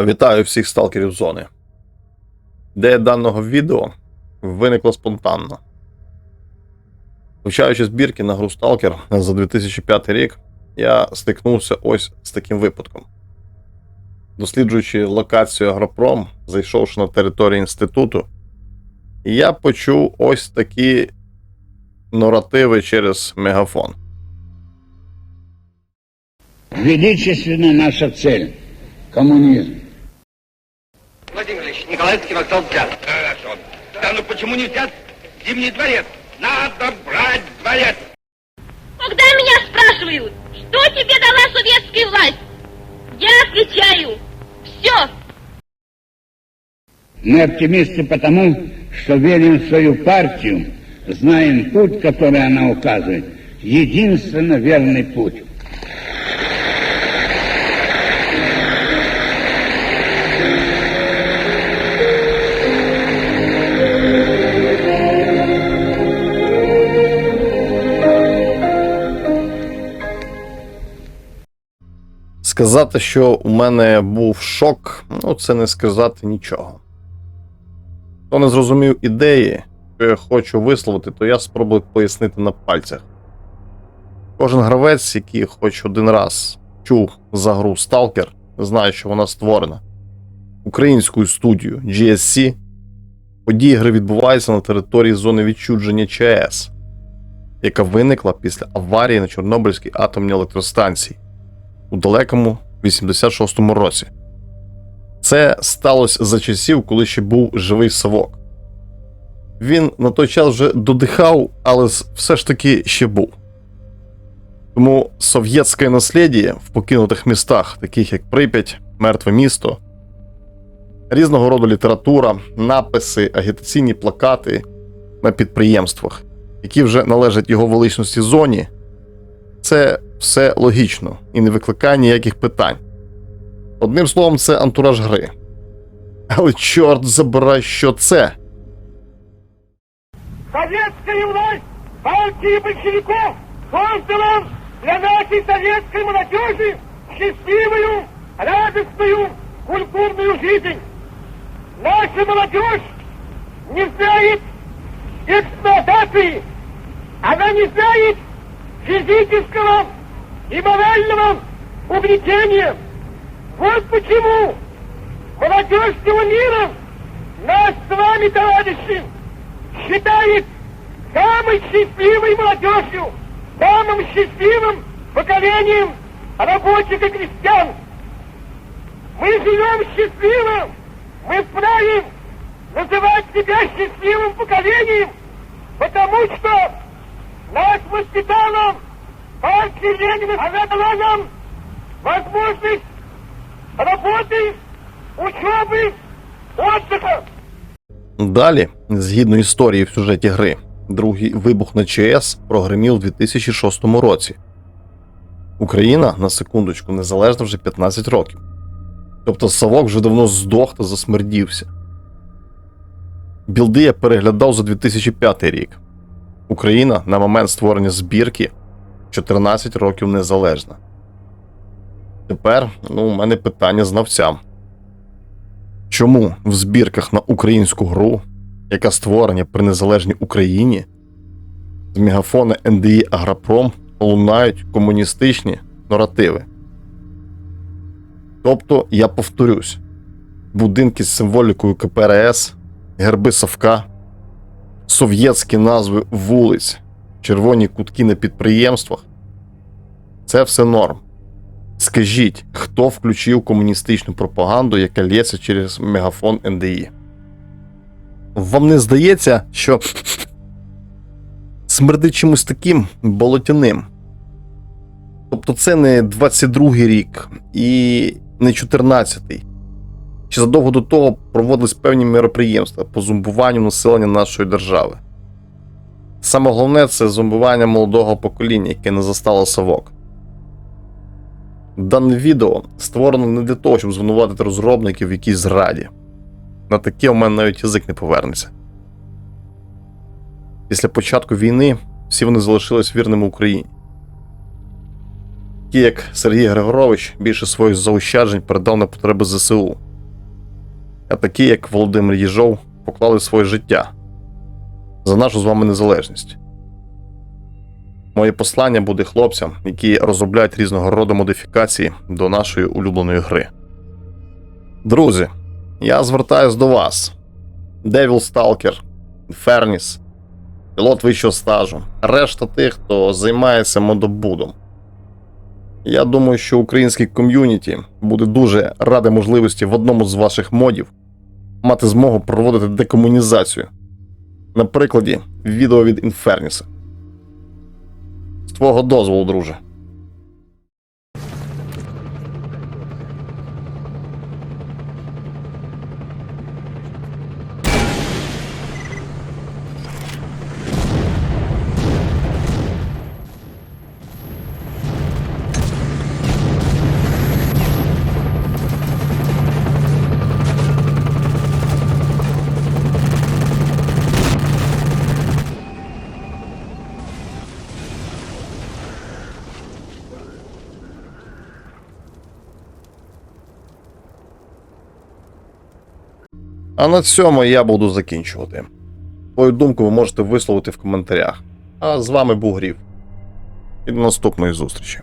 Вітаю всіх сталкерів зони. Ідея даного відео виникла спонтанно. Вивчаючи збірки на гру Stalker за 2005 рік, я стикнувся ось з таким випадком. Досліджуючи локацію Агропром, зайшовши на територію інституту, я почув ось такі наративи через мегафон. Величественна наша цель – коммунизм. Ильич, Николаевский вокзал взят. Хорошо. Да ну почему не взят? Зимний дворец. Надо брать дворец. Когда меня спрашивают, что тебе дала советская власть, я отвечаю, все. Мы оптимисты потому, что верим в свою партию, знаем путь, который она указывает, единственно верный путь. Сказати, що у мене був шок, ну це не сказати нічого. Хто не зрозумів ідеї, що я хочу висловити, то я спробую пояснити на пальцях. Кожен гравець, який хоч один раз чув за гру Stalker, знає, що вона створена українською студією GSC. Події гри відбуваються на території зони відчудження ЧАЕС, яка виникла після аварії на Чорнобильській атомній електростанції у далекому 86-му році. Це сталося за часів, коли ще був живий совок. Він на той час вже додихав, але все ж таки ще був. Тому совєтське наслідя в покинутих містах, таких як Прип'ять, Мертве місто, різного роду література, написи, агітаційні плакати на підприємствах, які вже належать його величності зоні, це все логічно і не викликає ніяких питань. Одним словом, це антураж гри. Але чорт забирай, що це. Советская власть партии большевиков создала для нашей советской молодежи счастливую, радостную, культурную жизнь. Наша молодежь не знает эксплуатации, она не знает физического и морального угнетения. Вот почему молодежь всего мира нас с вами, товарищи, считает самой счастливой молодежью, самым счастливым поколением рабочих и крестьян. Мы живем счастливо, мы вправе называть себя счастливым поколением, потому что нас воспитала партия Ленина, она дала нам возможность работы, учебы, отдыха. Далі, згідно історії в сюжеті гри, другий вибух на ЧАЕС прогремів у 2006 році. Україна, на секундочку, незалежна вже 15 років. Тобто Савок вже давно здох та засмердівся. Білди я переглядав за 2005 рік. Україна на момент створення збірки 14 років незалежна. Тепер ну, у мене питання знавцям. Чому в збірках на українську гру, яка створена при незалежній Україні, з мегафона НДІ Агропром лунають комуністичні наративи? Тобто, я повторюсь: будинки з символікою КПРС, герби Совка, совєтські назви вулиць, червоні кутки на підприємствах це все норм. Скажіть, хто включив комуністичну пропаганду, яка лється через мегафон НДІ? Вам не здається, що смердить чимось таким болотяним? Тобто це не 22-й рік і не 14-й. Чи задовго до того проводились певні мероприємства по зомбуванню населення нашої держави? Саме головне це зомбування молодого покоління, яке не застало совок. Дане відео створено не для того, щоб звинуватити розробників в якійсь зраді. На таке у мене навіть язик не повернеться. Після початку війни всі вони залишились вірними Україні. такі як Сергій Григорович, більше своїх заощаджень передав на потреби ЗСУ. А такі, як Володимир Єжов, поклали своє життя за нашу з вами незалежність. Моє послання буде хлопцям, які розробляють різного роду модифікації до нашої улюбленої гри. Друзі, я звертаюсь до вас. Devil Stalker, Infernis, пілот вищого стажу, решта тих, хто займається модобудом. Я думаю, що український ком'юніті буде дуже ради можливості в одному з ваших модів мати змогу проводити декомунізацію. На прикладі відео від Інферніса. З твого дозволу, друже. А на цьому я буду закінчувати. Свою думку ви можете висловити в коментарях. А з вами був Грів. І до наступної зустрічі.